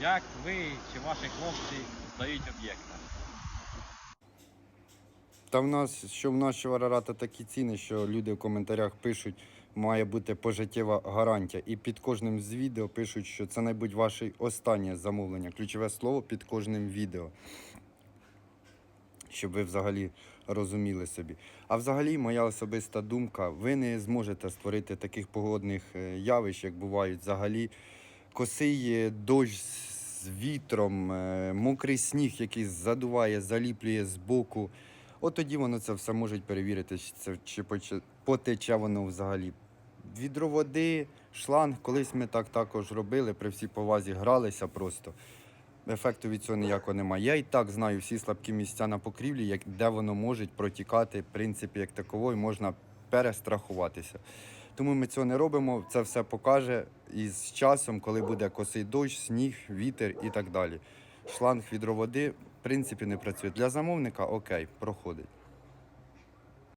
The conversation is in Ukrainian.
Як ви чи ваші хлопці здають об'єкти? Та в нас, що в в Арарата такі ціни, що люди в коментарях пишуть, має бути пожиттєва гарантія. І під кожним з відео пишуть, що це найбудь ваше останнє замовлення. Ключове слово під кожним відео. Щоб ви взагалі розуміли собі. А взагалі, моя особиста думка, ви не зможете створити таких погодних е, явищ, як бувають взагалі. Косий дощ з вітром, е, мокрий сніг, який задуває, заліплює з боку. От тоді воно це все може перевірити, чи потече воно взагалі. Відро води, шланг, колись ми так також робили, при всій повазі гралися просто. Ефекту від цього ніякого немає. Я і так знаю всі слабкі місця на покрівлі, як, де воно може протікати, в принципі, як такової можна перестрахуватися. Тому ми цього не робимо, це все покаже і з часом, коли буде косий дощ, сніг, вітер і так далі. Шланг відроводи, в принципі, не працює. Для замовника окей, проходить.